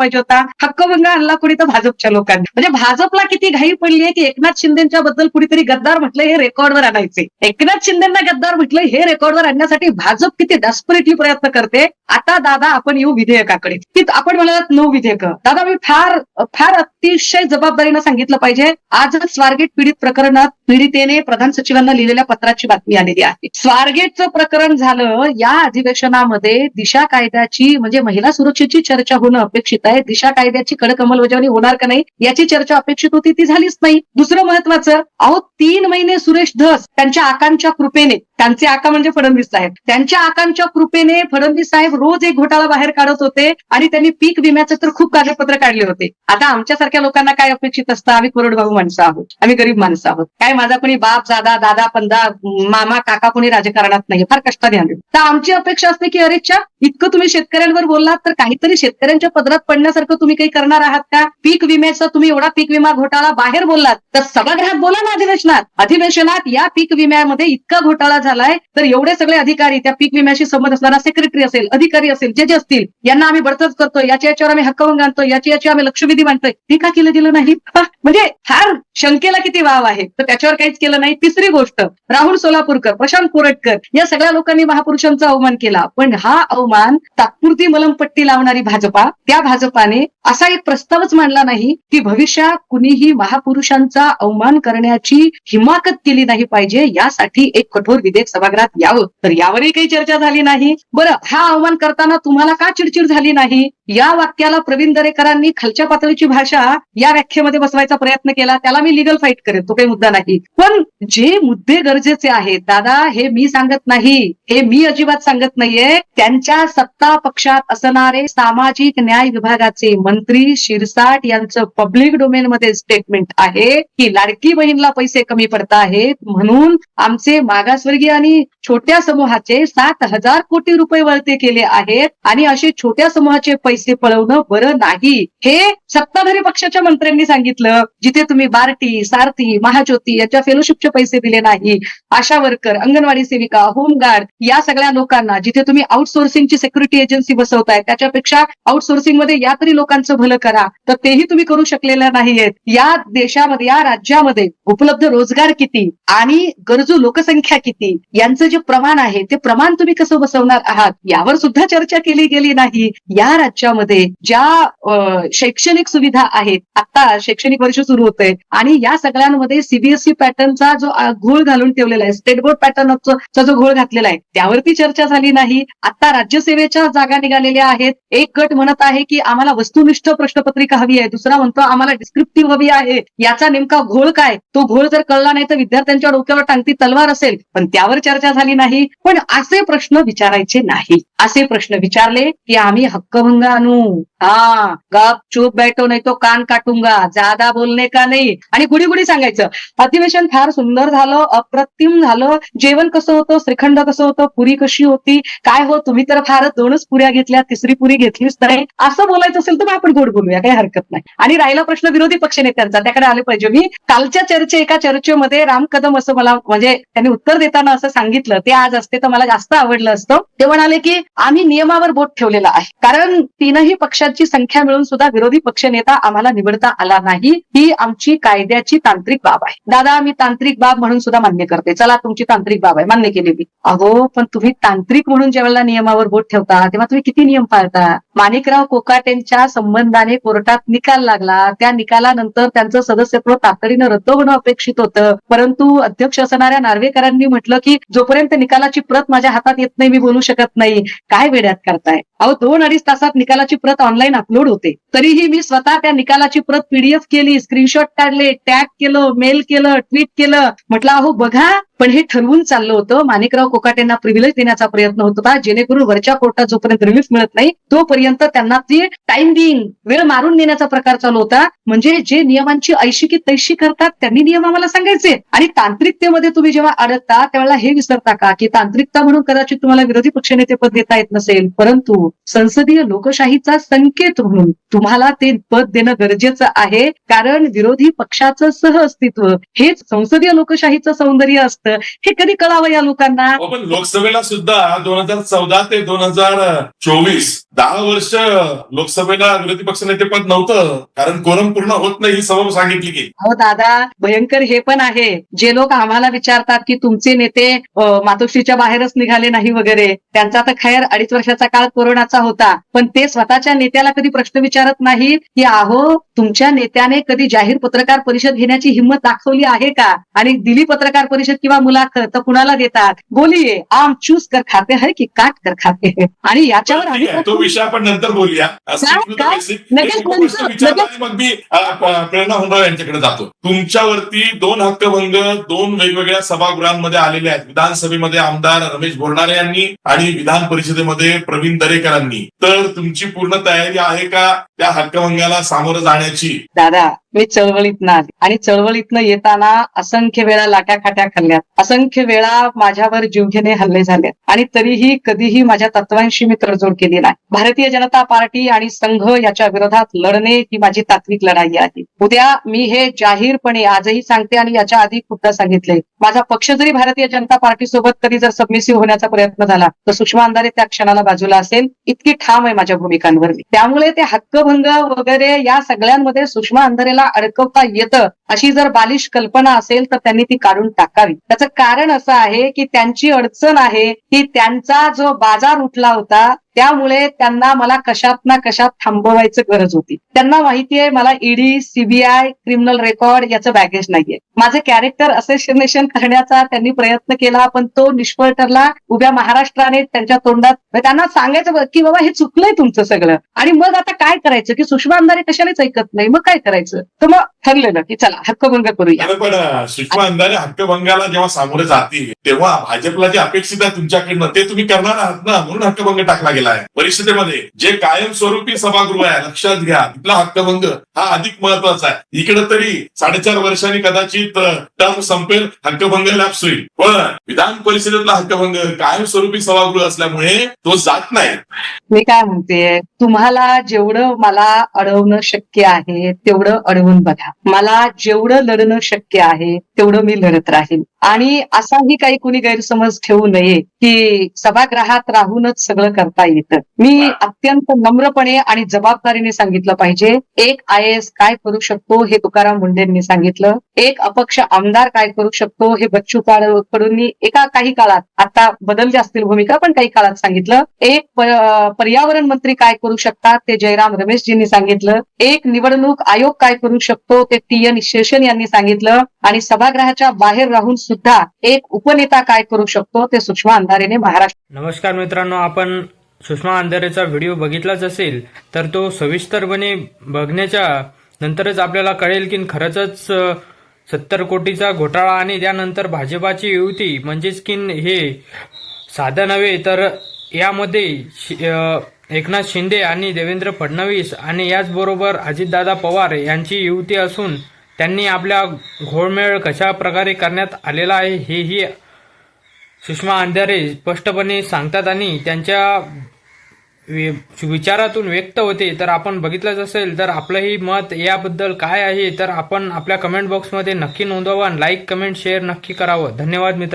पाहिजे होता. हक्कभंग आणला कोणी तर भाजपच्या लोकांनी. म्हणजे भाजपला किती घाई पडली आहे की एकनाथ शिंदेच्या बद्दल कुणीतरी गद्दार म्हटलं हे रेकॉर्डवर आणायचे एकनाथ शिंदेना गद्दार म्हटलं हे रेकॉर्डवर आणण्यासाठी भाजप किती डेस्परेटली प्रयत्न करते. आता दादा आपण येऊ विधेयकाकडे. की आपण म्हणालात नऊ विधेयक. दादा मी फार फार अतिशय जबाबदारीनं सांगितलं पाहिजे. आज स्वारगेट पीडित प्रकरणात पीडितेने प्रधान सचिवांना लिहिलेल्या पत्राची बातमी आलेली आहे. स्वारगेटचं प्रकरण झालं या अधिवेशनामध्ये दिशा कायद्याची म्हणजे महिला सुरक्षेची चर्चा होणं अपेक्षित आहे. दिशा कायद्याची कडक अंमलबजावणी होणार का नाही याची चर्चा अपेक्षित होती ती झालीच नाही. दुसरं महत्वाचं अहो तीन महिने सुरेश धस त्यांच्या आकांक्षा कृपेने त्यांचे आका म्हणजे फडणवीस साहेब. त्यांच्या आकांच्या कृपेने फडणवीस साहेब रोज एक घोटाळा बाहेर काढत होते आणि त्यांनी पीक विम्याचे तर खूप कागदपत्र काढले होते. आता आमच्यासारख्या लोकांना काय अपेक्षित असतं? आम्ही कोरडभाऊ माणसं आहोत. आम्ही गरीब माणसं आहोत. काय माझा कोणी बाप दादा दादा पंदा मामा काका कोणी राजकारणात नाही. फार कष्टाने आले तर आमची अपेक्षा असते की अरे च्या इतकं तुम्ही शेतकऱ्यांवर बोललात तर काहीतरी शेतकऱ्यांच्या पदरात पडण्यासारखं तुम्ही काही करणार आहात का? पीक विम्याचा तुम्ही एवढा पीक विमा घोटाळा बाहेर बोललात तर सभागृहात बोला ना अधिवेशनात. अधिवेशनात या पीक विम्यामध्ये इतका घोटाळा झालाय तर एवढे सगळे अधिकारी त्या पीक विम्याशी संबंध असणारा सेक्रेटरी असेल अधिकारी असेल जे जे असतील यांना आम्ही बडतच करतो याच्या याच्यावर आम्ही हक्कभंग आणतो याची याची आम्ही लक्षवेधी मांडतोय. ते का केलं गेलं नाही? म्हणजे फार शंकेला किती वाव आहे. तर त्याच्यावर काहीच केलं नाही. तिसरी गोष्ट राहुल सोलापूरकर प्रशांत कोरटकर या सगळ्या लोकांनी महापुरुषांचा अवमान केला. पण हा अवमान तात्पुरती मलमपट्टी लावणारी भाजपा त्या भाजपाने असा एक प्रस्तावच मांडला नाही की भविष्यात कुणीही महापुरुषांचा अवमान करण्याची हिमाकत केली नाही पाहिजे यासाठी एक कठोर विधेयक म्हणजे सभागृहात यावं. तर यावरही काही चर्चा झाली नाही. बरं हा आव्हान करताना तुम्हाला का चिडचिड झाली नाही? या वाक्याला प्रवीण दरेकरांनी खालच्या पातळीची भाषा या व्याख्येमध्ये बसवायचा प्रयत्न केला. त्याला मी लिगल फाईट करेन. तो काही मुद्दा नाही. पण जे मुद्दे गरजेचे आहेत दादा हे मी सांगत नाही. हे मी अजिबात सांगत नाहीये. त्यांच्या सत्ता पक्षात असणारे सामाजिक न्याय विभागाचे मंत्री शिरसाट यांचं पब्लिक डोमेन मध्ये स्टेटमेंट आहे की लाडकी बहीणला पैसे कमी पडत आहेत म्हणून आमचे मागासवर्गीय आणि छोट्या समूहाचे सात हजार कोटी रुपये वळते केले आहेत आणि असे छोट्या समूहाचे पैसे पळवणं बरं नाही. हे सत्ताधारी पक्षाच्या मंत्र्यांनी सांगितलं जिथे तुम्ही बार्टी सारथी महाज्योती याच्या फेलोशिपचे पैसे दिले नाही. आशा वर्कर अंगणवाडी सेविका होमगार्ड या सगळ्या लोकांना जिथे तुम्ही आउटसोर्सिंगची सेक्युरिटी एजन्सी बसवताय त्याच्यापेक्षा आउटसोर्सिंगमध्ये या तरी लोकांचं भलं करा. तर तेही तुम्ही करू शकलेल्या नाहीयेत. या देशामध्ये या राज्यामध्ये उपलब्ध रोजगार किती आणि गरजू लोकसंख्या किती? यांचं जे प्रमाण आहे ते प्रमाण तुम्ही कसं बसवणार आहात? यावर सुद्धा चर्चा केली गेली नाही. या राज्यामध्ये ज्या शैक्षणिक सुविधा आहेत आता शैक्षणिक वर्ष सुरू होतंय आणि या सगळ्यांमध्ये सीबीएसई पॅटर्नचा जो घोळ घालून ठेवलेला आहे स्टेट बोर्ड पॅटर्नचा जो घोळ घातलेला आहे त्यावरती चर्चा झाली नाही. आता राज्यसेवेच्या जागा निघालेल्या आहेत. एक गट म्हणत आहे की आम्हाला वस्तुनिष्ठ प्रश्नपत्रिका हवी आहे. दुसरा म्हणतो आम्हाला डिस्क्रिप्टिव्ह हवी आहे. याचा नेमका घोळ काय? तो घोळ जर कळला नाही तर विद्यार्थ्यांच्या डोक्यावर टांगती तलवार असेल. पण त्यावर चर्चा झाली नाही. पण असे प्रश्न विचारायचे नाही. असे प्रश्न विचारले की आम्ही हक्कभंग आणू हा गप चूप बैठो नाही तो कान काटूंगा जादा बोलणे का नाही? आणि गुडी गुडी सांगायचं. अधिवेशन फार सुंदर झालं अप्रतिम झालं. जेवण कसं होतं श्रीखंड कसं होतं पुरी कशी होती काय हो तुम्ही तर फारच दोनच पुऱ्या घेतल्या तिसरी पुरी घेतलीच नाही. असं बोलायचं असेल तर मग आपण गोड बोलूया काही हरकत नाही. आणि राहिला प्रश्न विरोधी पक्षनेत्यांचा त्याकडे आले पाहिजे. मी कालच्या चर्चे एका चर्चेमध्ये राम कदम असं मला म्हणजे त्यांनी उत्तर देताना असं सांगितलं ते आज असते तर मला जास्त आवडलं असतं. ते म्हणाले की आम्ही नियमावर बोट ठेवलेला आहे. कारण तीनही पक्षांची संख्या मिळून सुद्धा विरोधी पक्षनेता आम्हाला निवडता आला नाही ही आमची कायद्याची तांत्रिक बाब आहे. दादा मी तांत्रिक बाब म्हणून सुद्धा मान्य करते. चला तुमची तांत्रिक बाब आहे. मान्य केली मी अहो पण तुम्ही तांत्रिक म्हणून ज्यावेळेला नियमावर बोट ठेवता तेव्हा तुम्ही किती नियम पाळता? माणिकराव कोकाटेंच्या संबंधाने कोर्टात निकाल लागला. त्या निकालानंतर त्यांचं सदस्यत्व तातडीनं रद्द होणं अपेक्षित होतं. परंतु अध्यक्ष असणाऱ्या नार्वेकरांनी म्हटलं की जोपर्यंत निकालाची प्रत माझ्या हातात येत नाही मी बोलू शकत नाही. काय वेड्यात करताय? अहो दोन अडीच तासात निकालाची प्रत ऑनलाईन अपलोड होते. तरीही मी स्वतः त्या निकालाची प्रत पीडीएफ केली स्क्रीनशॉट काढले टॅग केलं मेल केलं ट्विट केलं. म्हटलं अहो बघा पण हे ठरवून चाललं होतं. माणिकराव कोकाटेंना प्रिव्हिलेज देण्याचा प्रयत्न होत होता. जेणेकरून वरच्या कोर्टात जोपर्यंत रिलीफ मिळत नाही तोपर्यंत त्यांना ते टाइम देईन वेळ मारून देण्याचा प्रकार चालू होता. म्हणजे जे नियमांची ऐशी की तैशी करतात त्यांनी नियम आम्हाला सांगायचे. आणि तांत्रिकतेमध्ये तुम्ही जेव्हा अडकता त्यावेळेला हे विसरता का? की तांत्रिकता म्हणून कदाचित तुम्हाला विरोधी पक्षनेतेपद देता येत नसेल. परंतु संसदीय लोकशाहीचा संकेत म्हणून तुम्हाला ते पद देणं गरजेचं आहे. कारण विरोधी पक्षाचं सह अस्तित्व हेच संसदीय लोकशाहीचं सौंदर्य असतं. असतं हे कधी कळावं या लोकांना? हो, पण लोकसभेला सुद्धा दोन हजार चौदा ते दोन हजार चोवीस दहा वर्ष लोकसभेला विरोधी पक्षनेते पद नव्हतं कारण कोरम पूर्ण होत नाही ही सबब सांगितली की हो दादा भयंकर हे पण आहे. जे लोक आम्हाला विचारतात की तुमचे नेते मातोश्रीच्या बाहेरच निघाले नाही वगैरे त्यांचा तर खैर अडीच वर्षाचा काळ कोरोनाचा होता पण ते स्वतःच्या नेत्याला कधी प्रश्न विचारत नाहीत की अहो तुमच्या नेत्याने कधी जाहीर पत्रकार परिषद घेण्याची हिंमत दाखवली आहे का? आणि दिली पत्रकार परिषद किंवा मुलाखत तर कुणाला देतात? बोलिये आम चूस कर खाते है की काट कर खाते है? आणि याच्यावर आम्ही तो विषय आपण नंतर बोलूया. मग मी प्रेरणा हुंडाळ यांच्याकडे जातो. तुमच्यावरती दोन हक्कभंग दोन वेगवेगळ्या सभागृहांमध्ये आलेले आहेत. विधानसभेमध्ये आमदार रमेश बोरणारे यांनी आणि विधान परिषदेमध्ये प्रवीण दरेकरांनी. तर तुमची पूर्ण तयारी आहे का? त्या हक्कभंगाला सामोरं जाण्याची. दादा मी चळवळीतनं आले आणि चळवळीतनं येताना असंख्य वेळा लाट्या खाट्या खाल्ल्यात. असंख्य वेळा माझ्यावर जीवघेणे हल्ले झाले आणि तरीही कधीही माझ्या तत्वांशी मी तडजोड केली नाही. भारतीय जनता पार्टी आणि संघ याच्या विरोधात लढणे ही माझी तात्विक लढाई आहे. उद्या मी हे जाहीरपणे आजही सांगते आणि याच्या आधी खूपदा सांगितले. माझा पक्ष जरी भारतीय जनता पार्टी सोबत कधी जर सबमिसिव्ह होण्याचा प्रयत्न झाला तर सुषमा अंधारे त्या क्षणाला बाजूला असेल. इतकी ठाम आहे माझ्या भूमिकांवरली त्यामुळे ते हक्क हक्कभंग वगैरे या सगळ्यांमध्ये सुषमा अंधारेला अडकवता येतं अशी जर बालिश कल्पना असेल तर त्यांनी ती काढून टाकावी. त्याचं कारण असं आहे की त्यांची अडचण आहे की त्यांचा जो बाजार उठला होता त्यामुळे त्यांना मला कशात ना कशात थांबवायचं गरज होती. त्यांना माहितीये मला ईडी सीबीआय क्रिमिनल रेकॉर्ड याचं बॅगेज नाहीये. माझे कॅरेक्टर असेसिनेशन करण्याचा त्यांनी प्रयत्न केला पण तो निष्फळ ठरला उभ्या महाराष्ट्राने त्यांच्या तोंडात म्हणजे त्यांना सांगायचं की बाबा हे चुकलंय तुमचं सगळं. आणि मग आता काय करायचं? की सुषमा अंधारे कशालाच ऐकत नाही. मग काय करायचं? तर मग ठरलेलं की चला हक्कभंग करूया. पण सुषमा अंधारे हक्कभंगाला जेव्हा सामोरे जाते तेव्हा भाजपला जे अपेक्षित आहे तुमच्याकडनं ते तुम्ही करणार आहात ना? म्हणून हक्कभंग टाकला गेला आहे. परिषदेमध्ये जे कायमस्वरूपी सभागृह आहे लक्षात घ्या तिथला हक्कभंग हा अधिक महत्त्वाचा आहे. इकडे तरी साडेचार वर्षांनी कदाचित टर्म संपेल हक्कभंग लॅप्स होईल. पण विधान परिषदेतला हक्कभंग कायमस्वरूपी सभागृह असल्यामुळे तो जात नाही. मी काय म्हणते तुम्हाला जेवढं मला अडवणं शक्य आहे तेवढं अडवून बघा. मला जेवढं लढणं शक्य आहे तेवढं मी लढत राहील आणि असाही काही कुणी गैरसमज ठेवू नये की सभागृहात राहूनच सगळं करता येतं. मी अत्यंत नम्रपणे आणि जबाबदारीने सांगितलं पाहिजे एक आय एस काय करू शकतो हे तुकाराम मुंडेंनी सांगितलं एक अपक्ष आमदार काय करू शकतो हे बच्चू कडू- कडूंनी एका काही काळात आता बदलल्या असतील भूमिका पण काही काळात सांगितलं एक पर्यावरण मंत्री काय करू शकतात ते जयराम रमेशजींनी सांगितलं एक निवडणूक आयोग काय करू शकतो ते टी एन शेषन यांनी सांगितलं आणि सभागृहाच्या बाहेर राहून सुद्धा एक उपनेता काय करू शकतो ते सुषमा अंधारेने महाराष्ट्र नमस्कार मित्रांनो आपण सुषमा अंधारेचा व्हिडिओ बघितलाच असेल तर तो सविस्तरपणे बघण्याच्या नंतरच आपल्याला कळेल की खरंच सत्तर कोटीचा घोटाळा आणि त्यानंतर भाजपाची युती म्हणजेच की हे साधं नव्हे तर यामध्ये शि- एकनाथ शिंदे आणि देवेंद्र फडणवीस आणि याचबरोबर अजितदादा पवार यांची युती असून त्यांनी आपल्या घोळमेळ कशा प्रकारे करण्यात आलेला आहे हेही सुषमा अंधारे स्पष्टपणे सांगतात आणि त्यांच्या विचारातून व्यक्त होते. तर आपण बघितलंच असेल तर आपलंही मत याबद्दल काय आहे? तर आपण आपल्या कमेंट बॉक्समध्ये नक्की नोंदवा लाईक कमेंट शेअर नक्की करावं. धन्यवाद मित्र